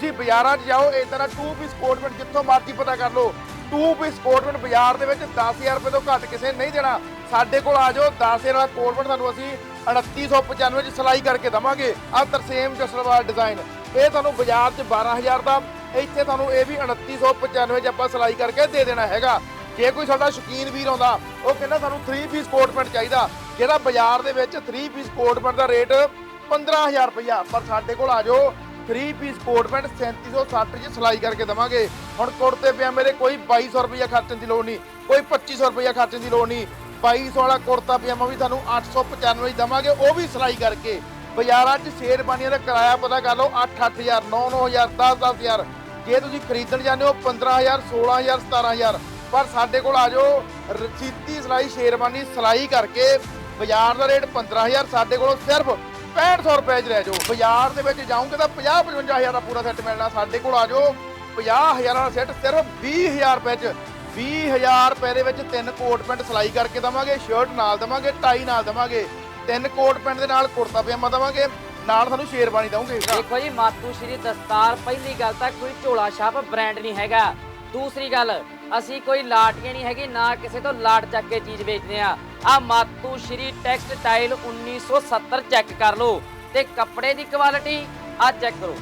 ਤੁਸੀਂ ਬਾਜ਼ਾਰਾਂ 'ਚ ਜਾਓ, ਇਸ ਤਰ੍ਹਾਂ ਟੂ ਪੀਸ ਕੋਟਮੈਂਟ ਜਿੱਥੋਂ ਮਰਜ਼ੀ ਪਤਾ ਕਰ ਲਓ। ਟੂ ਪੀਸ ਕੋਟਮੈਂਟ ਬਾਜ਼ਾਰ ਦੇ ਵਿੱਚ 10000 ਰੁਪਏ ਤੋਂ ਘੱਟ ਕਿਸੇ ਨੇ ਨਹੀਂ ਦੇਣਾ। ਸਾਡੇ ਕੋਲ ਆ ਜਾਓ 10000 ਵਾਲਾ ਕੋਟ ਪੈਂਟ ਤੁਹਾਨੂੰ ਅਸੀਂ 2995 ਚ ਸਿਲਾਈ ਕਰਕੇ ਦਵਾਂਗੇ। ਆ ਤਰਸੇਮ ਜਸਲਵਾਰ ਡਿਜ਼ਾਈਨ ਇਹ ਤੁਹਾਨੂੰ ਬਾਜ਼ਾਰ 'ਚ 12000 ਦਾ, ਇੱਥੇ ਤੁਹਾਨੂੰ ਇਹ ਵੀ 2995 ਚ ਆਪਾਂ ਸਿਲਾਈ ਕਰਕੇ ਦੇ ਦੇਣਾ ਹੈਗਾ। ਜੇ ਕੋਈ ਸਾਡਾ ਸ਼ੌਕੀਨ ਵੀਰ ਆਉਂਦਾ, ਉਹ ਕਹਿੰਦਾ ਸਾਨੂੰ 3 ਪੀਸ ਕੋਟਮੈਂਟ ਚਾਹੀਦਾ। ਜਿਹੜਾ ਬਾਜ਼ਾਰ ਦੇ ਵਿੱਚ 3 ਪੀਸ ਕੋਟਮੈਂਟ ਦਾ ਰੇਟ 15000 ਰੁਪਇਆ ਪਰ ਸਾਡੇ ਕੋਲ ਆ ਜਾਓ 3 ਪੀਸ ਕੋਟ ਪੈਂਟ 3760 ਚ ਸਿਲਾਈ ਕਰਕੇ ਦਵਾਂਗੇ। ਹੁਣ ਕੁੜਤੇ ਪਿਆ ਮੇਰੇ ਕੋਈ 2200 ਰੁਪਇਆ ਖਰਚਣ ਦੀ ਲੋੜ ਨਹੀਂ, ਕੋਈ 2500 ਰੁਪਇਆ ਖਰਚਣ ਦੀ ਲੋੜ ਨਹੀਂ। 2200 ਵਾਲਾ ਕੁੜਤਾ ਪਜਾਮਾ ਵੀ ਤੁਹਾਨੂੰ 895 ਚ ਦਵਾਂਗੇ, ਉਹ ਵੀ ਸਿਲਾਈ ਕਰਕੇ। ਬਾਜ਼ਾਰਾਂ 'ਚ ਸ਼ੇਰਬਾਨੀਆਂ ਦਾ ਕਿਰਾਇਆ ਪਤਾ ਕਰ ਲਓ 8-8000 9-9000 10-10000 ਜੇ ਤੁਸੀਂ ਖਰੀਦਣ ਜਾਂਦੇ ਹੋ 15000 16000 17000 ਪਰ ਸਾਡੇ ਕੋਲ ਆ ਜਾਓ ਰਸੀਤੀ ਸਿਲਾਈ ਸ਼ੇਰਬਾਨੀ ਸਿਲਾਈ ਕਰਕੇ। ਬਾਜ਼ਾਰ ਦਾ ਰੇਟ 15000 ਸਾਡੇ ਕੋਲੋਂ ਸਿਰਫ 6500 ਰੁਪਏ 'ਚ ਰਹਿ ਜਾਓ। ਬਾਜ਼ਾਰ ਦੇ ਵਿੱਚ ਜਾਓਗੇ ਤਾਂ 50 55000 ਦਾ ਪੂਰਾ ਸੈੱਟ ਮਿਲਣਾ ਸਾਡੇ ਕੋਲ ਆ ਜਾਓ। 50000 ਵਾਲਾ ਸੈੱਟ ਸਿਰਫ 20000 ਰੁਪਏ 'ਚ। 20000 ਰੁਪਏ ਦੇ ਵਿੱਚ ਤਿੰਨ ਕੋਟ ਪੈਂਟ ਸਿਲਾਈ ਕਰਕੇ ਦਵਾਂਗੇ, ਸ਼ਰਟ ਨਾਲ ਦਵਾਂਗੇ, ਟਾਈ ਨਾਲ ਦਵਾਂਗੇ, ਤਿੰਨ ਕੋਟ ਪੈਂਟ ਦੇ ਨਾਲ ਕੁੜਤਾ ਪਜਾਮਾ ਦਵਾਂਗੇ, ਨਾਲ ਤੁਹਾਨੂੰ ਸ਼ੇਰਬਾਨੀ ਦਵਾਂਗੇ ਦੇਖੋ ਜੀ ਮਾਤੂ ਸ਼੍ਰੀ ਦਸਤਾਰ, ਪਹਿਲੀ ਗੱਲ ਤਾਂ ਕੋਈ ਝੋਲਾ ਛਾਪ ਬ੍ਰਾਂਡ ਨਹੀਂ ਹੈਗਾ। ਦੂਸਰੀ ਗੱਲ ਅਸੀਂ ਕੋਈ ਲਾਟੀਆਂ ਨਹੀਂ ਹੈਗੀ, ਨਾ ਕਿਸੇ ਤੋਂ ਲਾਟ ਚੱਕ ਕੇ ਚੀਜ਼ ਵੇਚਦੇ ਆ ਆ ਮਾਤੂ ਸ਼੍ਰੀ ਟੈਕਸਟਾਈਲ 1970 ਚੈੱਕ ਕਰ ਲਓ ਤੇ ਕੱਪੜੇ ਦੀ ਕੁਆਲਿਟੀ ਆ ਚੈੱਕ ਕਰੋ।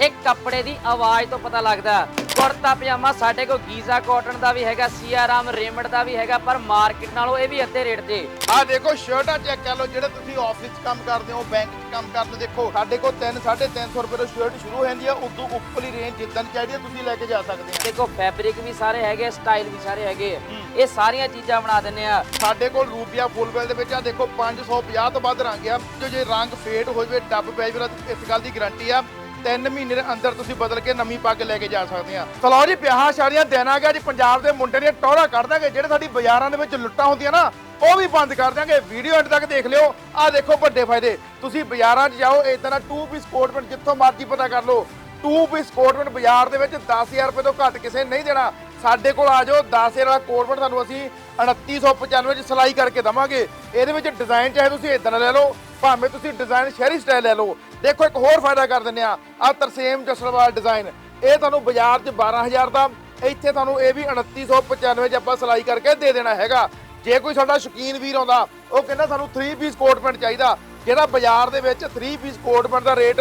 ਇਹ ਕੱਪੜੇ ਦੀ ਆਵਾਜ਼ ਤੋਂ ਪਤਾ ਲੱਗਦਾ ਕੁੜਤਾ ਪਜਾਮਾ ਸਾਡੇ ਕੋਲ ਗੀਜ਼ਾ ਕਾਟਨ ਦਾ ਵੀ ਹੈਗਾ ਸੀਆਰਾਮ ਰੇਮੰਡ ਦਾ ਵੀ ਹੈਗਾ ਪਰ ਮਾਰਕੀਟ ਨਾਲੋਂ ਇਹ ਵੀ ਅੱਧੇ ਰੇਟ ਤੇ। ਆ ਦੇਖੋ ਸ਼ਰਟਾਂ ਚੈੱਕ ਕਰ ਲਓ ਜਿਹੜੇ ਤੁਸੀਂ ਆਫਿਸ 'ਚ ਕੰਮ ਕਰਦੇ ਹੋ ਬੈਂਕ 'ਚ ਕੰਮ ਕਰਦੇ ਹੋ, ਦੇਖੋ ਸਾਡੇ ਕੋਲ 3 350 ਰੁਪਏ ਤੋਂ ਸ਼ਰਟ ਸ਼ੁਰੂ ਹੋ ਜਾਂਦੀ ਆ ਉਦੋਂ ਉੱਪਰਲੀ ਰੇਂਜ ਜਿੱਦਾਂ ਚਾਹੀਦੀ ਆ ਤੁਸੀਂ ਲੈ ਕੇ ਜਾ ਸਕਦੇ ਆ। ਦੇਖੋ ਫੈਬਰਿਕ ਵੀ ਸਾਰੇ ਹੈਗੇ ਸਟਾਈਲ ਵੀ ਸਾਰੇ ਹੈਗੇ ਆ। ਇਹ ਸਾਰੀਆਂ ਚੀਜ਼ਾਂ ਬਣਾ ਦਿੰਨੇ ਆ। ਸਾਡੇ ਕੋਲ ਰੂਪੀਆ ਫੁੱਲ ਬਿਲ ਦੇ ਵਿੱਚ ਆ ਦੇਖੋ 550 ਤੋਂ ਵੱਧ ਰੰਗ ਆ ਜੋ ਜੇ ਰੰਗ ਫੇਡ ਹੋ ਜਾਵੇ ਡੱਬ ਪੈ ਜਾਵੇ ਤਾਂ ਇਸ ਗੱਲ ਦੀ ਗਾਰੰਟੀ ਆ। 3 ਮਹੀਨੇ ਦੇ ਅੰਦਰ ਤੁਸੀਂ ਬਦਲ ਕੇ ਨਵੀਂ ਪੱਗ ਲੈ ਕੇ ਜਾ ਸਕਦੇ ਆ। ਚਲੋ ਜੀ, ਵਿਆਹਾਂ ਸ਼ਾਦੀਆਂ ਦੇਣਾ ਗਿਆ ਜੀ, ਪੰਜਾਬ ਦੇ ਮੁੰਡੇ ਦੀਆਂ ਟੌਰਾ ਕੱਢ ਦਾਂਗੇ, ਜਿਹੜੇ ਸਾਡੀ ਬਾਜ਼ਾਰਾਂ ਦੇ ਵਿੱਚ ਲੁੱਟਾਂ ਹੁੰਦੀਆਂ ਨਾ, ਉਹ ਵੀ ਬੰਦ ਕਰ ਦਾਂਗੇ ਵੀਡੀਓ ਐਂਡ ਤੱਕ ਦੇਖ ਲਿਓ। ਆ ਦੇਖੋ ਵੱਡੇ ਫਾਇਦੇ। ਤੁਸੀਂ ਬਾਜ਼ਾਰਾਂ 'ਚ ਜਾਓ ਇਸ ਦਾ 2 ਪੀਸ ਕੋਟਪੈਂਟ ਜਿੱਥੋਂ ਮਰਜ਼ੀ ਪਤਾ ਕਰ ਲਓ। 2 ਪੀਸ ਕੋਟਮੈਂਟ ਬਾਜ਼ਾਰ ਦੇ ਵਿੱਚ 10000 ਰੁਪਏ ਤੋਂ ਘੱਟ ਕਿਸੇ ਨਹੀਂ ਦੇਣਾ। ਸਾਡੇ ਕੋਲ ਆ ਜਾਓ 10000 ਵਾਲਾ ਕੋਟ ਪੈਂਟ ਤੁਹਾਨੂੰ ਅਸੀਂ 2995 ਚ ਸਿਲਾਈ ਕਰਕੇ ਦਵਾਂਗੇ। ਇਹਦੇ ਵਿੱਚ ਡਿਜ਼ਾਈਨ ਚਾਹੇ ਤੁਸੀਂ ਇਦਾਂ ਦਾ ਲੈ ਲਓ। ਭਾਵੇਂ ਤੁਸੀਂ ਡਿਜ਼ਾਈਨ ਸ਼ਹਿਰੀ ਸਟਾਈਲ ਲੈ ਲਓ। ਦੇਖੋ, ਇੱਕ ਹੋਰ ਫਾਇਦਾ ਕਰ ਦਿੰਦੇ ਆ ਆ ਤਰਸੇਮ ਜਸਲਵਾਰ ਡਿਜ਼ਾਈਨ ਇਹ ਤੁਹਾਨੂੰ ਬਾਜ਼ਾਰ 'ਚ 12000 ਦਾ, ਇੱਥੇ ਤੁਹਾਨੂੰ ਇਹ ਵੀ 2995 ਚ ਆਪਾਂ ਸਿਲਾਈ ਕਰਕੇ ਦੇ ਦੇਣਾ ਹੈਗਾ। ਜੇ ਕੋਈ ਸਾਡਾ ਸ਼ੌਕੀਨ ਵੀਰ ਆਉਂਦਾ, ਉਹ ਕਹਿੰਦਾ ਸਾਨੂੰ 3 ਪੀਸ ਕੋਟ ਪੈਂਟ ਚਾਹੀਦਾ। ਜਿਹੜਾ ਬਾਜ਼ਾਰ ਦੇ ਵਿੱਚ 3 ਪੀਸ ਕੋਟ ਪੈਂਟ ਦਾ ਰੇਟ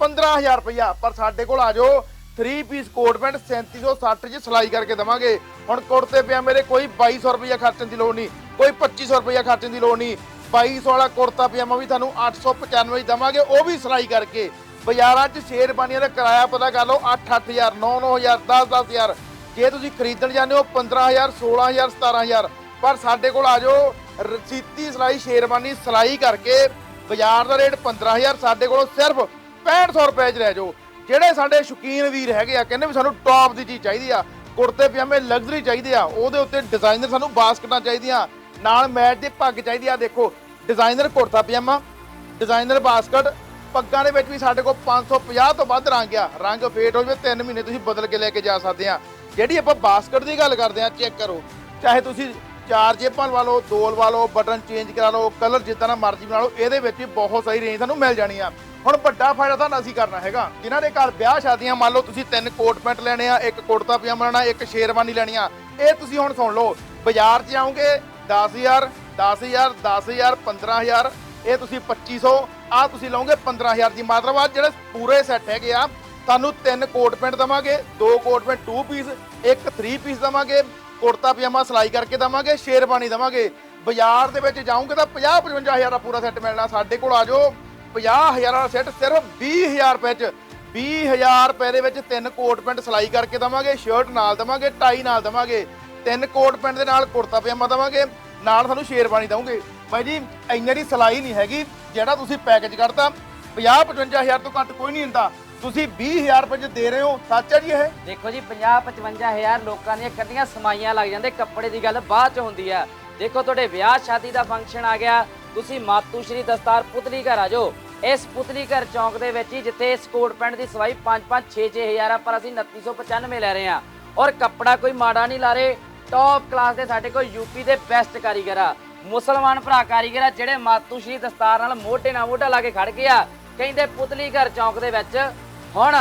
15000 ਰੁਪਇਆ ਪਰ ਸਾਡੇ ਕੋਲ ਆ ਜਾਓ 3 ਪੀਸ ਕੋਟ ਪੈਂਟ 3760 ਚ ਸਿਲਾਈ ਕਰਕੇ ਦਵਾਂਗੇ। ਹੁਣ ਕੁੜਤੇ ਪਿਆ ਮੇਰੇ, ਕੋਈ 2200 ਰੁਪਇਆ ਖਰਚਣ ਦੀ ਲੋੜ ਨਹੀਂ, ਕੋਈ 2500 ਰੁਪਇਆ ਖਰਚਣ ਦੀ ਲੋੜ ਨਹੀਂ। 2200 ਵਾਲਾ ਕੁੜਤਾ ਪਜਾਮਾ ਵੀ ਤੁਹਾਨੂੰ 895 ਚ ਦਵਾਂਗੇ, ਉਹ ਵੀ ਸਿਲਾਈ ਕਰਕੇ। ਬਾਜ਼ਾਰਾਂ 'ਚ ਸ਼ੇਰਬਾਨੀਆਂ ਦਾ ਕਿਰਾਇਆ ਪਤਾ ਕਰ ਲਓ 8-8000 9-9000 10-10000 ਜੇ ਤੁਸੀਂ ਖਰੀਦਣ ਜਾਂਦੇ ਹੋ 15000 16000 17000 ਪਰ ਸਾਡੇ ਕੋਲ ਆ ਜਾਓ, ਰਸੀਤੀ ਸਿਲਾਈ ਸ਼ੇਰਬਾਨੀ ਸਿਲਾਈ ਕਰਕੇ ਬਾਜ਼ਾਰ ਦਾ ਰੇਟ 15000 ਸਾਡੇ ਕੋਲੋਂ ਸਿਰਫ 6500 ਰੁਪਏ 'ਚ ਰਹਿ ਜਾਓ। ਜਿਹੜੇ ਸਾਡੇ ਸ਼ੌਕੀਨ ਵੀਰ ਹੈਗੇ ਆ, ਕਹਿੰਦੇ ਵੀ ਸਾਨੂੰ ਟੌਪ ਦੀ ਚੀਜ਼ ਚਾਹੀਦੀ ਆ, ਕੁੜਤੇ ਪਜਾਮੇ ਲਗਜ਼ਰੀ ਚਾਹੀਦੇ ਆ, ਉਹਦੇ ਉੱਤੇ ਡਿਜ਼ਾਈਨਰ ਸਾਨੂੰ ਬਾਸਕਟਾਂ ਚਾਹੀਦੀਆਂ। ਨਾਲ ਮੈਚ ਦੀ ਪੱਗ ਚਾਹੀਦੀ ਆ ਦੇਖੋ designer kurta pajama designer basket, ਪੱਗਾਂ ਦੇ ਵਿੱਚ ਵੀ ਸਾਡੇ ਕੋਲ 550 ਤੋਂ ਵੱਧ ਰੰਗ ਆ। ਰੰਗ ਫੇਟ ਹੋ ਜਾਵੇ 3 ਮਹੀਨੇ ਤੁਸੀਂ ਬਦਲ ਕੇ ਲੈ ਕੇ ਜਾ ਸਕਦੇ ਆ। ਜਿਹੜੀ ਆਪਾਂ ਬਾਸਕਟ ਦੀ ਗੱਲ ਕਰਦੇ ਆ, ਚੈੱਕ ਕਰੋ। ਚਾਹੇ ਤੁਸੀਂ ਚਾਰ ਜੇਬਾਂ ਲਵਾ ਲਓ, ਦੋ ਲਵਾ ਲਓ, ਬਟਨ ਚੇਂਜ ਕਰਾ ਲਓ ਕਲਰ ਜਿੱਦਾਂ ਦਾ ਮਰਜ਼ੀ ਬਣਾ ਲਓ, ਇਹਦੇ ਵਿੱਚ ਵੀ ਬਹੁਤ ਸਾਰੀ ਰੇਂਜ ਤੁਹਾਨੂੰ ਮਿਲ ਜਾਣੀ ਆ। ਹੁਣ ਵੱਡਾ ਫਾਇਦਾ ਤੁਹਾਨੂੰ ਅਸੀਂ ਕਰਨਾ ਹੈਗਾ। ਜਿਨ੍ਹਾਂ ਦੇ ਘਰ ਵਿਆਹ ਸ਼ਾਦੀਆਂ, ਮੰਨ ਲਓ ਤੁਸੀਂ ਤਿੰਨ ਕੋਟ ਪੈਂਟ ਲੈਣੇ ਆ, ਇੱਕ ਕੁੜਤਾ ਪਜਾਮਾ ਲੈਣਾ, ਇੱਕ ਸ਼ੇਰਵਾਨੀ ਲੈਣੀ ਆ, ਇਹ ਤੁਸੀਂ ਹੁਣ ਸੁਣ ਲਓ, ਬਾਜ਼ਾਰ 'ਚ ਆਉਂਗੇ 10000 10000 10000 15000 ਇਹ ਤੁਸੀਂ 2500 ਆ ਤੁਸੀਂ ਲਓਗੇ 15000 ਦੀ ਮਤਲਬ ਆ ਜਿਹੜੇ ਪੂਰੇ ਸੈੱਟ ਹੈਗੇ ਆ, ਤੁਹਾਨੂੰ ਤਿੰਨ ਕੋਟ ਪੈਂਟ ਦਵਾਂਗੇ, ਦੋ ਕੋਟ ਪੈਂਟ 2 ਪੀਸ ਇੱਕ 3 ਪੀਸ ਦਵਾਂਗੇ, ਕੁੜਤਾ ਪਜਾਮਾ ਸਿਲਾਈ ਕਰਕੇ ਦਵਾਂਗੇ, ਸ਼ੇਰਵਾਨੀ ਦਵਾਂਗੇ। ਬਾਜ਼ਾਰ ਦੇ ਵਿੱਚ ਜਾਓਗੇ ਤਾਂ 50 55000 ਦਾ ਪੂਰਾ ਸੈੱਟ ਮਿਲਣਾ ਸਾਡੇ ਕੋਲ, ਆ ਜਾਓ। 50000 ਦਾ ਸੈੱਟ ਸਿਰਫ 20000 ਰੁਪਏ ਚ। 20000 ਰੁਪਏ ਦੇ ਵਿੱਚ ਤਿੰਨ ਕੋਟ ਪੈਂਟ ਸਿਲਾਈ ਕਰਕੇ ਦਵਾਂਗੇ, ਸ਼ਰਟ ਨਾਲ ਦਵਾਂਗੇ, ਟਾਈ ਨਾਲ ਦਵਾਂਗੇ। ਤਿੰਨ ਕੋਟ ਪੈਂਟ ਦੇ ਨਾਲ ਕੁੜਤਾ ਪਜਾਮਾ ਦਵਾਂਗੇ। ਨਾਲ ਤੁਹਾਨੂੰ ਸ਼ੇਰਵਾਨੀ ਦਵਾਂਗੇ ਬਾਈ ਜੀ, ਇੰਨੇ ਦੀ ਸਿਲਾਈ ਨਹੀਂ ਹੈਗੀ, ਜਿਹੜਾ ਤੁਸੀਂ ਪੈਕੇਜ ਕਰਤਾ 50 55000 ਤੋਂ ਘੱਟ ਕੋਈ ਨਹੀਂ ਦਿੰਦਾ। ਤੁਸੀਂ 20000 ਰੁਪਏ ਚ ਦੇ ਰਹੇ ਹੋ, ਸੱਚ ਹੈ ਜੀ ਇਹ? ਦੇਖੋ ਜੀ 50 55000 ਲੋਕਾਂ ਦੀਆਂ ਕੱਢੀਆਂ ਸਮਾਈਆਂ ਲੱਗ ਜਾਂਦੇ, ਕੱਪੜੇ ਦੀ ਗੱਲ ਬਾਅਦ ਚ ਹੁੰਦੀ ਆ ਦੇਖੋ, ਤੁਹਾਡੇ ਵਿਆਹ ਸ਼ਾਦੀ ਦਾ ਫੰਕਸ਼ਨ ਆ ਗਿਆ, ਤੁਸੀਂ ਮਾਤੂ ਸ਼੍ਰੀ ਦਸਤਾਰ ਪੁਤਲੀ ਘਰ ਆ ਜਾਓ। ਇਸ ਪੁਤਲੀ ਘਰ ਚੌਂਕ ਦੇ ਵਿੱਚ ਹੀ ਜਿੱਥੇ ਇਸ ਕੋਟ ਪੈਂਟ ਦੀ ਸਵਾਈ 5 5 6 6000 ਆ, ਪਰ ਅਸੀਂ 2995 ਲੈ ਰਹੇ ਹਾਂ। ਔਰ ਕੱਪੜਾ ਕੋਈ ਮਾੜਾ ਨਹੀਂ ਲਾ ਰਹੇ ਟੌਪ ਕਲਾਸ ਦੇ ਸਾਡੇ ਕੋਲ ਯੂਪੀ ਦੇ ਬੈਸਟ ਕਾਰੀਗਰ ਆ। ਮੁਸਲਮਾਨ ਭਰਾ ਕਾਰੀਗਰ ਆ ਜਿਹੜੇ ਮਾਤੂ ਸ਼੍ਰੀ ਦਸਤਾਰ ਨਾਲ ਮੋਢੇ ਨਾਲ ਮੋਢਾ ਲਾ ਕੇ ਖੜ ਗਏ ਆ। ਕਹਿੰਦੇ ਪੁਤਲੀ ਘਰ ਚੌਂਕ ਦੇ ਵਿੱਚ ਹੁਣ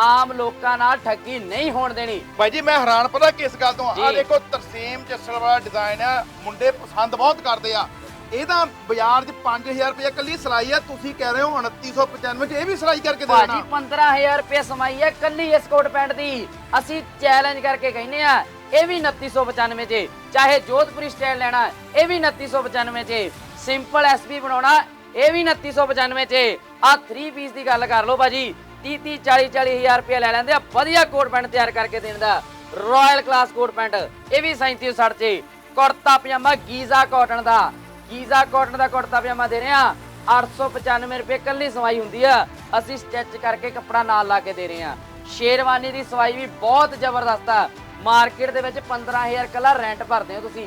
ਆਮ ਲੋਕਾਂ ਨਾਲ ਠੱਗੀ ਨਹੀਂ ਹੋਣ ਦੇਣੀ। ਬਾਈ ਜੀ ਮੈਂ ਹੈਰਾਨ ਪਤਾ ਕਿਸ ਗੱਲ ਤੋਂ? ਆ। ਦੇਖੋ ਤਰਸੇਮ ਜੱਸਲ ਵਾਲਾ ਡਿਜ਼ਾਈਨ ਆ ਮੁੰਡੇ ਪਸੰਦ ਬਹੁਤ ਕਰਦੇ ਆ। ਇਹਦਾ ਬਾਜ਼ਾਰ 'ਚ 5000 ਰੁਪਏ ਕੱਲੀ ਸਿਲਾਈ ਆ ਤੁਸੀਂ ਕਹਿ ਰਹੇ ਹੋ 2995 'ਚ ਇਹ ਵੀ ਸਿਲਾਈ ਕਰਕੇ ਦੇ ਭਾਜੀ ਦੇਣਾ 15000 ਰੁਪਏ ਸਮਾਈ ਹੈ ਕੱਲੀ ਇਸ ਕੋਟ ਪੈਂਟ ਦੀ। ਅਸੀਂ ਚੈਲੰਜ ਕਰਕੇ ਕਹਿੰਦੇ ਆ ਇਹ ਵੀ 2995 ਚ ਚਾਹੇ ਜੋਧਪੁਰੀ ਸਟਾਈਲ ਲੈਣਾ, ਇਹ ਵੀ 2995 ਚ ਸਿੰਪਲ ਐਸਪੀ ਬਣਾਉਣਾ, ਇਹ ਵੀ 2995 ਚ ਆ 3 ਪੀਸ ਦੀ ਗੱਲ ਕਰ ਲਓ ਭਾਜੀ। 30 30 40 40000 ਰੁਪਏ ਲੈ ਲੈਂਦੇ ਆ। ਵਧੀਆ ਕੋਟ ਪੈਂਟ ਤਿਆਰ ਕਰਕੇ ਦੇਣ ਦਾ। Royal class coat pant. ਇਹ ਵੀ 3760 ਚ ਕੁੜਤਾ, ਪਜਾਮਾ, ਗੀਜ਼ਾ ਕਾਟਨ ਦਾ। ਗੀਜ਼ਾ ਕਾਟਨ ਦਾ ਕੁੜਤਾ, ਪਜਾਮਾ ਦੇ ਰਹੇ ਆ। 895 ਰੁਪਏ ਕੱਲੀ ਸਵਾਈ ਹੁੰਦੀ ਆ। ਅਸੀਂ ਸਟਿਚ ਕਰਕੇ ਕੱਪੜਾ ਨਾਲ ਲਾ ਕੇ ਦੇ ਰਹੇ ਆ। ਸ਼ੇਰਵਾਨੀ ਦੀ ਸਵਾਈ ਵੀ ਬਹੁਤ ਜ਼ਬਰਦਸਤ ਆ। ਮਾਰਕੀਟ ਦੇ ਵਿੱਚ 15000 ਕੱਲਾ ਰੈਂਟ ਭਰਦੇ ਹੋ ਤੁਸੀਂ।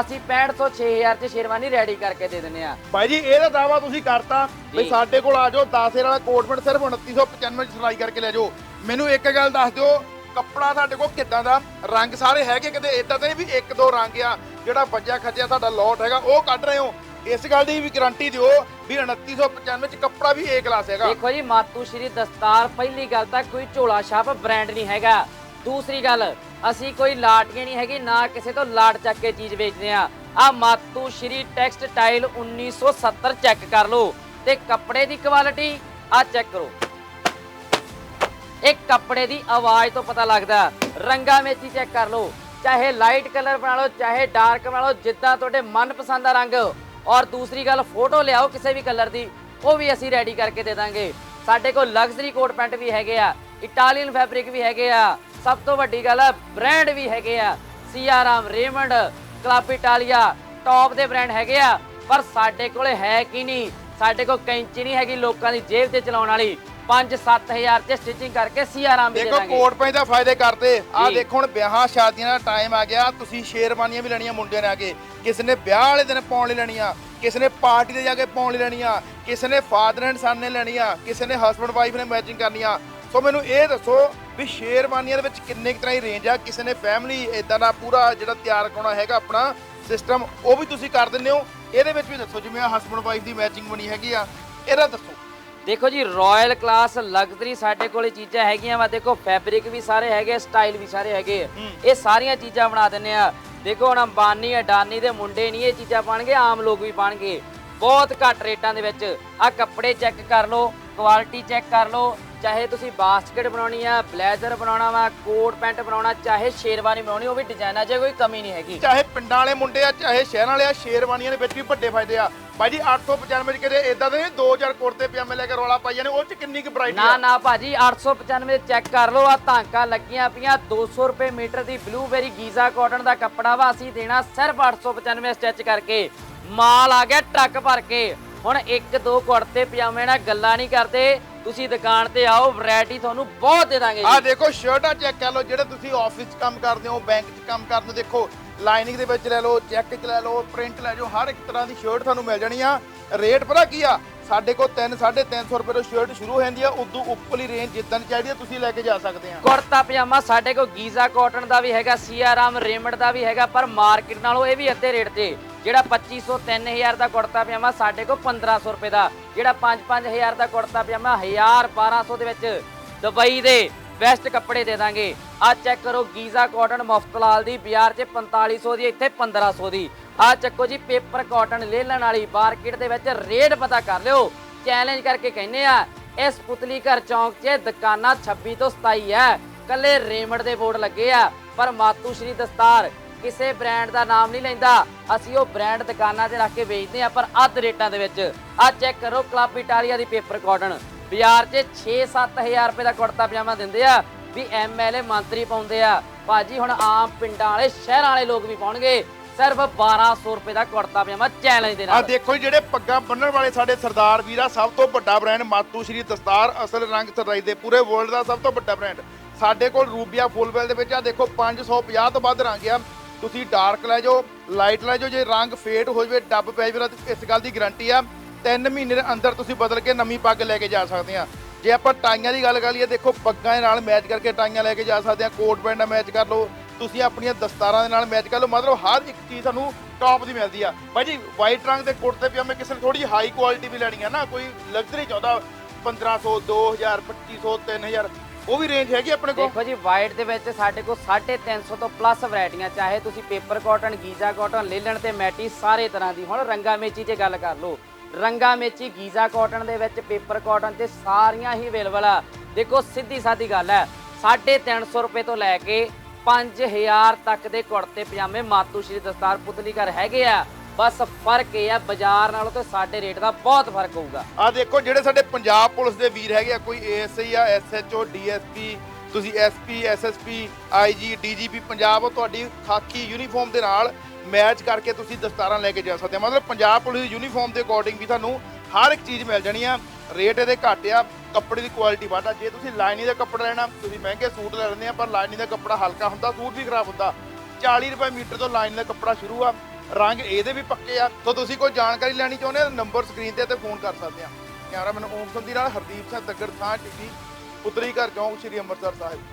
ਅਸੀਂ 6500 6000 ਚ ਸ਼ੇਰਵਾਨੀ ਰੈਡੀ ਕਰਕੇ ਦੇ ਦਿੰਦੇ ਆ ਬਾਈ ਜੀ ਇਹਦਾ ਦਾਵਾ ਤੁਸੀਂ ਕਰਤਾ। ਵੀ। ਸਾਡੇ ਕੋਲ ਆ ਜਾਓ 10000 ਵਾਲਾ ਕੋਟ ਪੈਂਟ ਸਿਰਫ 2995 'ਚ ਸਿਲਾਈ ਕਰਕੇ ਲੈ ਜਾਓ। ਮੈਨੂੰ ਇੱਕ ਗੱਲ ਦੱਸ ਦਿਓ ਕੱਪੜਾ ਸਾਡੇ ਕੋਲ ਕਿੱਦਾਂ ਦਾ? ਰੰਗ ਸਾਰੇ ਹੈਗੇ ਕਿਤੇ? ਇਦਾਂ ਤਾਂ ਵੀ ਇੱਕ ਦੋ ਰੰਗ ਆ ਜਿਹੜਾ ਵੱਜਿਆ ਖੱਜਿਆ ਸਾਡਾ ਲੋਟ ਹੈਗਾ ਉਹ ਕੱਢ ਰਹੇ ਹੋ। ਇਸ ਗੱਲ ਦੀ ਵੀ ਗਾਰੰਟੀ ਦਿਓ ਵੀ 2995 ਚ ਕੱਪੜਾ ਵੀ ਏ ਕਲਾਸ ਹੈਗਾ। ਦੇਖੋ ਜੀ ਮਾਤੂ ਸ਼੍ਰੀ ਦਸਤਾਰ ਪਹਿਲੀ ਗੱਲ ਤਾਂ ਕੋਈ ਝੋਲਾ ਛਾਪ ਬ੍ਰਾਂਡ ਨਹੀਂ ਹੈਗਾ। ਦੂਸਰੀ ਗੱਲ ਅਸੀਂ ਕੋਈ ਲਾਟੀਆਂ ਨਹੀਂ ਹੈਗੀ, ਨਾ ਕਿਸੇ ਤੋਂ ਲਾਟ ਚੱਕ ਕੇ ਚੀਜ਼ ਵੇਚਦੇ ਆ ਆ ਮਾਤੂ ਸ਼੍ਰੀ ਟੈਕਸਟਾਈਲ 1970 ਚੈੱਕ ਕਰ ਲਓ ਤੇ ਕੱਪੜੇ ਦੀ ਕੁਆਲਿਟੀ ਆ ਚੈੱਕ ਕਰੋ। ਇਹ ਕੱਪੜੇ ਦੀ ਆਵਾਜ਼ ਤੋਂ ਪਤਾ ਲੱਗਦਾ, ਰੰਗਾਂ ਵਿੱਚ ਚੈੱਕ ਕਰ ਲਓ, ਚਾਹੇ ਲਾਈਟ ਕਲਰ ਬਣਾ ਲਓ, ਚਾਹੇ ਡਾਰਕ ਬਣਾ ਲਓ, ਜਿੱਦਾਂ ਤੁਹਾਡੇ ਮਨਪਸੰਦ ਦਾ ਰੰਗ। ਔਰ ਦੂਸਰੀ ਗੱਲ, ਫੋਟੋ ਲਿਆਓ ਕਿਸੇ ਵੀ ਕਲਰ ਦੀ, ਉਹ ਵੀ ਅਸੀਂ ਰੈਡੀ ਕਰਕੇ ਦੇ ਦਾਂਗੇ। ਸਾਡੇ ਕੋਲ ਲਗਜ਼ਰੀ ਕੋਟ ਪੈਂਟ ਵੀ ਹੈਗੇ ਆ, ਇਟਾਲੀਅਨ ਫੈਬਰਿਕ ਵੀ ਹੈਗੇ ਆ ਸਭ ਤੋਂ ਵੱਡੀ ਗੱਲ ਹੈ ਬ੍ਰਾਂਡ ਵੀ ਹੈਗੇ ਆ। Siyaram Raymond Club Italia top ਦੇ ਬ੍ਰਾਂਡ ਹੈਗੇ ਆ। ਪਰ ਸਾਡੇ ਕੋਲੇ ਹੈ ਕੀ ਨਹੀਂ? ਸਾਡੇ ਕੋਲ ਕੈਂਚੀ ਨਹੀਂ ਹੈਗੀ ਲੋਕਾਂ ਦੀ ਜੇਬ ਤੇ ਚਲਾਉਣ ਵਾਲੀ। 5-7000 ਤੇ ਸਟਿਚਿੰਗ ਕਰਕੇ ਸੀਆਰਾਮ ਵੀ ਦੇ ਦੇਖੋ ਦਾਂਗੇ ਕੋਟ ਪੈਂਟ ਦਾ ਫਾਇਦੇ ਕਰਦੇ। ਆ ਜੀ। ਦੇਖੋ ਹੁਣ ਵਿਆਹਾਂ ਸ਼ਾਦੀਆਂ ਦਾ ਟਾਈਮ ਆ ਗਿਆ। ਤੁਸੀਂ ਸ਼ੇਰਵਾਨੀਆਂ ਵੀ ਲੈਣੀਆਂ ਮੁੰਡਿਆਂ ਨੇ ਆ ਕੇ ਕਿਸੇ ਨੇ ਵਿਆਹ ਵਾਲੇ ਦਿਨ ਪਾਉਣ ਲਈ ਲੈਣੀਆਂ। ਕਿਸੇ ਨੇ ਪਾਰਟੀ ਤੇ ਜਾ ਕੇ ਪਾਉਣ ਲਈ ਲੈਣੀਆਂ। ਕਿਸੇ ਨੇ ਫਾਦਰ ਐਂਡ ਸਨ ਨੇ ਲੈਣੀਆਂ। ਕਿਸੇ ਨੇ ਹਸਬੰਡ ਵਾਈਫ ਨੇ ਮੈਚਿੰਗ ਕਰਨੀਆਂ। ਸੋ ਮੈਨੂੰ ਇਹ ਦੱਸੋ ਵੀ ਸ਼ੇਰਵਾਨੀਆਂ ਦੇ ਵਿੱਚ ਕਿੰਨੇ ਕੁ ਤਰ੍ਹਾਂ ਦੀ ਰੇਂਜ ਆ? ਕਿਸੇ ਨੇ ਫੈਮਿਲੀ ਇਦਾਂ ਦਾ ਪੂਰਾ ਜਿਹੜਾ ਤਿਆਰ ਕਰਾਉਣਾ ਹੈਗਾ ਆਪਣਾ ਸਿਸਟਮ ਉਹ ਵੀ ਤੁਸੀਂ ਕਰ ਦਿੰਦੇ ਹੋ। ਇਹਦੇ ਵਿੱਚ ਵੀ ਦੱਸੋ ਜਿਵੇਂ ਆ ਹਸਬੰਡ ਵਾਈਫ ਦੀ ਮੈਚਿੰਗ ਬਣੀ ਹੈਗੀ ਆ ਇਹਦਾ ਦੱਸੋ। ਦੇਖੋ ਜੀ ਰਾਇਲ ਕਲਾਸ ਲਗਜ਼ਰੀ ਸਾਡੇ ਕੋਲੇ ਚੀਜ਼ਾਂ ਹੈਗੀਆਂ ਵਾ। ਦੇਖੋ ਫੈਬਰਿਕ ਵੀ ਸਾਰੇ ਹੈਗੇ ਸਟਾਈਲ ਵੀ ਸਾਰੇ ਹੈਗੇ। ਆ। ਇਹ ਸਾਰੀਆਂ ਚੀਜ਼ਾਂ ਬਣਾ ਦਿੰਨੇ ਆ। ਦੇਖੋ ਹੁਣ ਅੰਬਾਨੀ ਅਡਾਨੀ ਦੇ ਮੁੰਡੇ ਨਹੀਂ ਇਹ ਚੀਜ਼ਾਂ ਪਾਣਗੇ ਆਮ ਲੋਕ ਵੀ ਪਾਣਗੇ ਬਹੁਤ ਘੱਟ ਰੇਟਾਂ ਦੇ ਵਿੱਚ। ਆ ਕੱਪੜੇ ਚੈੱਕ ਕਰ ਲਓ ਕੁਆਲਿਟੀ ਚੈੱਕ ਕਰ ਲਓ। ਚਾਹੇ ਤੁਸੀਂ ਬਾਸਕਟ ਬਣਾਉਣੀ ਆ ਬਲੇਜ਼ਰ ਬਣਾਉਣਾ ਵਾ ਕੋਟ ਪੈਂਟ ਬਣਾਉਣਾ ਚਾਹੇ ਸ਼ੇਰਵਾਨੀ ਬਣਾਉਣੀ ਉਹ ਵੀ ਡਿਜ਼ਾਈਨਾਂ 'ਚ ਕੋਈ ਕਮੀ ਨਹੀਂ ਹੈਗੀ। ਚਾਹੇ ਪਿੰਡਾਂ ਵਾਲੇ ਮੁੰਡੇ ਆ ਚਾਹੇ ਸ਼ਹਿਰਾਂ ਵਾਲੇ ਆ ਸ਼ੇਰਵਾਨੀਆਂ ਦੇ ਵਿੱਚ ਵੀ ਵੱਡੇ ਫਾਇਦੇ ਆ। ਭਾਈ ਜੀ 895 ਚ ਕਿਤੇ ਇਦਾਂ ਦੇ 2000 ਕੁੜਤੇ ਪਜਾਮੇ ਲੈ ਕੇ ਰੌਲਾ ਪਾਈ ਜਾਂਦੇ ਉਹ ਚ ਕਿੰਨੀ ਕੁ ਵੈਰਾਈਟੀ ਨਾ ਆ? ਨਾ ਭਾਜੀ 895 ਚੈੱਕ ਕਰ ਲਓ ਆ ਧਾਂਕਾ ਲੱਗੀਆਂ ਪਈਆਂ 200 ਰੁਪਏ ਮੀਟਰ ਦੀ ਬਲੂਬੇਰੀ ਗੀਜ਼ਾ ਕਾਟਨ ਦਾ ਕੱਪੜਾ ਵਾ ਅਸੀਂ ਦੇਣਾ ਸਿਰਫ 895 ਸਟਿਚ ਕਰਕੇ। ਮਾਲ ਆ ਗਿਆ ਟਰੱਕ ਭਰ ਕੇ। ਹੁਣ ਇੱਕ ਦੋ ਕੁੜਤੇ ਪਜਾਮੇ ਨਾਲ ਗੱਲਾਂ ਨਹੀਂ ਕਰਦੇ ਤੁਸੀਂ ਦੁਕਾਨ ਤੇ ਆਓ ਵੈਰਾਈਟੀ ਤੁਹਾਨੂੰ ਬਹੁਤ ਦੇ ਦਾਂਗੇ ਆ ਜੀ ਦੇਖੋ ਸ਼ਰਟਾਂ ਚੈੱਕ ਕਰ ਲਓ ਜਿਹੜੇ ਤੁਸੀਂ ਆਫਿਸ 'ਚ ਕੰਮ ਕਰਦੇ ਹੋ ਬੈਂਕ 'ਚ ਕੰਮ ਕਰਦੇ ਹੋ ਦੇਖੋ ਲਾਈਨਿੰਗ ਦੇ ਵਿੱਚ ਲੈ ਲਓ ਚੈੱਕ 'ਚ ਲੈ ਲਓ ਪ੍ਰਿੰਟ ਲੈ ਜਾਓ ਹਰ ਇੱਕ ਤਰ੍ਹਾਂ ਦੀ ਸ਼ਰਟ ਤੁਹਾਨੂੰ ਮਿਲ ਜਾਣੀ ਆ। ਰੇਟ ਪਤਾ ਕੀ ਆ? ਸਾਡੇ ਕੋਲ 3 350 ਰੁਪਏ ਤੋਂ ਸ਼ਰਟ ਸ਼ੁਰੂ ਹੋ ਜਾਂਦੀ ਆ ਉਦੋਂ ਉੱਪਰਲੀ ਰੇਂਜ ਜਿੱਦਾਂ ਦੀ ਚਾਹੀਦੀ ਆ ਤੁਸੀਂ ਲੈ ਕੇ ਜਾ ਸਕਦੇ ਆ। ਕੁੜਤਾ ਪਜਾਮਾ ਸਾਡੇ ਕੋਲ ਗੀਜ਼ਾ ਕਾਟਨ ਦਾ ਵੀ ਹੈਗਾ ਸੀਆਰਾਮ ਰੇਮੰਡ ਦਾ ਵੀ ਹੈਗਾ ਪਰ ਮਾਰਕੀਟ ਨਾਲੋਂ ਇਹ ਵੀ ਅੱਧੇ ਰੇਟ ਤੇ। ਜਿਹੜਾ 2500 3000 ਦਾ ਕੁੜਤਾ ਪਜਾਮਾ ਸਾਡੇ ਕੋਲ 1500 ਰੁਪਏ ਦਾ। ਜਿਹੜਾ 5-5000 ਦਾ ਕੁੜਤਾ ਪਜਾਮਾ 1000 1200 ਦੇ ਵਿੱਚ ਦੁਬਈ ਦੇ ਬੈਸਟ ਕੱਪੜੇ ਦੇ ਦਾਂਗੇ। ਆ ਚੈੱਕ ਕਰੋ ਗੀਜ਼ਾ ਕਾਟਨ ਮੁਫਤਲਾਲ ਦੀ, ਬਾਜ਼ਾਰ 'ਚ 4500 ਦੀ, ਇੱਥੇ 1500 ਦੀ। ਆ ਚੱਕੋ ਜੀ ਪੇਪਰ ਕਾਟਨ ਲੇਲਣ ਵਾਲੀ ਮਾਰਕੀਟ ਦੇ ਵਿੱਚ ਰੇਟ ਪਤਾ ਕਰ ਲਿਓ। ਚੈਲੰਜ ਕਰਕੇ ਕਹਿੰਦੇ ਆ, ਇਸ ਪੁਤਲੀ ਘਰ ਚੌਂਕ 'ਚ ਦੁਕਾਨਾਂ 26 ਤੋਂ 27 ਹੈ। ਕੱਲੇ ਰੇਮੜ ਦੇ ਬੋਰਡ ਲੱਗੇ ਆ, ਪਰ ਮਾਤੂ ਸ਼੍ਰੀ ਦਸਤਾਰ ਕਿਸੇ ਬ੍ਰਾਂਡ ਦਾ ਨਾਮ ਨਹੀਂ ਲੈਂਦਾ। ਅਸੀਂ ਉਹ ਬ੍ਰਾਂਡ ਦੁਕਾਨਾਂ ਤੇ ਰੱਖ ਕੇ ਵੇਚਦੇ ਆ ਪਰ ਅੱਧ ਰੇਟਾਂ ਦੇ ਵਿੱਚ। ਆ ਚੈੱਕ ਕਰੋ ਕਲੱਬ ਇਟਾਲੀਆ ਦੀ ਪੇਪਰ ਕਾਟਨ ਬਾਜ਼ਾਰ 'ਚ 6-7000 ਰੁਪਏ ਦਾ ਕੁੜਤਾ ਪਜਾਮਾ ਦਿੰਦੇ ਆ ਵੀ ਐਮਐਲਏ ਮੰਤਰੀ ਪਾਉਂਦੇ ਆ। ਭਾਜੀ ਹੁਣ ਆਮ ਪਿੰਡਾਂ ਵਾਲੇ ਸ਼ਹਿਰਾਂ ਵਾਲੇ ਲੋਕ ਵੀ ਪਾਉਣਗੇ। ਸਿਰਫ 1200 ਰੁਪਏ ਦਾ ਕੁੜਤਾ ਪਜਾਮਾ ਚੈਲੰਜ ਦੇ ਆ ਨਾਲ। ਦੇਖੋ ਜੀ ਜਿਹੜੇ ਪੱਗਾਂ ਬੰਨਣ ਵਾਲੇ ਸਾਡੇ ਸਰਦਾਰ ਵੀਰਾ ਸਭ ਤੋਂ ਵੱਡਾ ਬ੍ਰਾਂਡ ਮਾਤੂ ਸ਼੍ਰੀ ਦਸਤਾਰ ਅਸਲ ਰੰਗ ਸਰਦਾਈ ਦੇ ਪੂਰੇ ਵਰਲਡ ਦਾ ਸਭ ਤੋਂ ਵੱਡਾ ਬ੍ਰਾਂਡ ਸਾਡੇ ਕੋਲ ਰੂਬੀਆ ਫੁੱਲ ਵੈਲ ਦੇ ਵਿੱਚ ਆ ਦੇਖੋ 550 ਤੋਂ ਵੱਧ ਰੰਗ ਆ। ਤੁਸੀਂ ਡਾਰਕ ਲੈ ਜਾਓ ਲਾਈਟ ਲੈ ਜਾਓ, ਜੇ ਰੰਗ ਫੇਡ ਹੋ ਜਾਵੇ, ਡੱਬ ਪੈ ਜਾਵੇ, ਤਾਂ ਇਸ ਗੱਲ ਦੀ ਗਾਰੰਟੀ ਆ। 3 ਮਹੀਨੇ ਦੇ ਅੰਦਰ ਤੁਸੀਂ ਬਦਲ ਕੇ ਨਵੀਂ ਪੱਗ ਲੈ ਕੇ ਜਾ ਸਕਦੇ ਆ। ਜੇ ਆਪਾਂ ਟਾਈਆਂ ਦੀ ਗੱਲ ਕਰ ਲਈਏ, ਦੇਖੋ ਪੱਗਾਂ ਦੇ ਨਾਲ ਮੈਚ ਕਰਕੇ ਟਾਈਆਂ ਲੈ ਕੇ ਜਾ ਸਕਦੇ ਆ, ਕੋਟ ਪੈਂਟ ਨਾਲ ਮੈਚ ਕਰ ਲਓ। ਤੁਸੀਂ ਆਪਣੀਆਂ ਦਸਤਾਰਾਂ ਦੇ ਨਾਲ ਮੈਚ ਕਰ ਲਓ, ਮਤਲਬ ਹਰ ਇੱਕ ਚੀਜ਼ ਤੁਹਾਨੂੰ ਟੌਪ ਦੀ ਮਿਲਦੀ ਆ। ਭਾਈ ਜੀ ਵਾਈਟ ਰੰਗ ਦੇ ਕੁੜਤੇ ਪਜਾਮੇ ਕਿਸੇ ਨੇ ਥੋੜੀ ਹਾਈ ਕੁਆਲਿਟੀ ਵੀ ਲੈਣੀ ਆ ਨਾ, ਕੋਈ ਲਗਜ਼ਰੀ ਚਾਹੁੰਦਾ 1500 2000 2500 3000 ਉਹ ਵੀ ਰੇਂਜ ਹੈਗੀ ਆਪਣੇ ਕੋਲ? ਦੇਖੋ ਜੀ ਵਾਈਟ ਦੇ ਵਿੱਚ ਸਾਡੇ ਕੋਲ 350 ਤੋਂ ਪਲੱਸ ਵੈਰਾਈਟੀਆਂ ਚਾਹੇ ਤੁਸੀਂ paper cotton Giza cotton linen ਤੇ ਮੈਟੀ ਸਾਰੇ ਤਰ੍ਹਾਂ ਦੀ। ਹੁਣ ਰੰਗਾ ਮੇਚੀ 'ਚ ਗੱਲ ਕਰ ਲਓ, ਰੰਗਾ ਮੇਚੀ, ਗੀਜ਼ਾ ਕਾਟਨ ਦੇ ਵਿੱਚ ਪੇਪਰ ਕਾਟਨ ਤੇ ਸਾਰੀਆਂ ਹੀ ਅਵੇਲੇਬਲ ਆ। ਦੇਖੋ, ਸਿੱਧੀ ਸਾਦੀ ਗੱਲ ਹੈ 350 ਰੁਪਏ ਤੋਂ ਲੈ ਕੇ 5000 ਤੱਕ ਦੇ ਕੁੜਤੇ, ਪਜਾਮੇ ਮਾਤੂ ਸ਼੍ਰੀ ਦਸਤਾਰ ਪੁਤਲੀ ਘਰ ਹੈਗੇ ਆ। ਬਸ ਫ਼ਰਕ ਇਹ ਆ, ਬਾਜ਼ਾਰ ਨਾਲੋਂ ਤੇ ਸਾਡੇ ਰੇਟ ਦਾ ਬਹੁਤ ਫ਼ਰਕ ਹੋਊਗਾ। ਆ ਦੇਖੋ, ਜਿਹੜੇ ਸਾਡੇ ਪੰਜਾਬ ਪੁਲਿਸ ਦੇ ਵੀਰ ਹੈਗੇ ਆ, ਕੋਈ ਏਐਸਆਈ ਆ ਐਸਐਚਓ ਡੀਐਸਪੀ ਤੁਸੀਂ SP SSP IG DGP Punjab ਤੁਹਾਡੀ ਖਾਕੀ ਯੂਨੀਫਾਰਮ ਦੇ ਨਾਲ ਮੈਚ ਕਰਕੇ ਤੁਸੀਂ ਦਸਤਾਰਾਂ ਲੈ ਕੇ ਜਾ ਸਕਦੇ ਆ। ਮਤਲਬ ਪੰਜਾਬ ਪੁਲਿਸ ਦੀ ਯੂਨੀਫਾਰਮ ਦੇ ਅਕੋਰਡਿੰਗ ਵੀ ਤੁਹਾਨੂੰ ਹਰ ਇੱਕ ਚੀਜ਼ ਮਿਲ ਜਾਣੀ ਆ। ਰੇਟ ਇਹਦੇ ਘੱਟ ਆ, ਕੱਪੜੇ ਦੀ ਕੁਆਲਿਟੀ ਵੱਧ ਆ। ਜੇ ਤੁਸੀਂ ਲਾਈਨਿੰਗ ਦਾ ਕੱਪੜਾ ਲੈਣਾ, ਤੁਸੀਂ ਮਹਿੰਗੇ ਸੂਟ ਲੈ ਲੈਂਦੇ ਆ, ਪਰ ਲਾਈਨਿੰਗ ਦਾ ਕੱਪੜਾ ਹਲਕਾ ਹੁੰਦਾ, ਸੂਟ ਵੀ ਖਰਾਬ ਹੁੰਦਾ। 40 ਰੁਪਏ ਮੀਟਰ ਤੋਂ ਲਾਈਨ ਦਾ ਕੱਪੜਾ ਸ਼ੁਰੂ ਆ। ਰੰਗ ਇਹਦੇ ਵੀ ਪੱਕੇ ਆ। ਤਾਂ ਤੁਸੀਂ ਕੋਈ ਜਾਣਕਾਰੀ ਲੈਣੀ ਚਾਹੁੰਦੇ ਹੋ ਨੰਬਰ ਸਕਰੀਨ ਤੇ ਤੇ ਫੋਨ ਕਰ ਸਕਦੇ ਆ। ਕੈਮਰਾਮੈਨ ਓਮ ਸੰਧੀ ਨਾਲ ਹਰਦੀਪ ਸਿੰਘ ਦੱਗੜ ਥਾਂ ਟਿੱਕੀ ਪੁੱਤਰੀ ਘਰ, ਚੌਂਕ ਸ਼੍ਰੀ ਅੰਮ੍ਰਿਤਸਰ ਸਾਹਿਬ।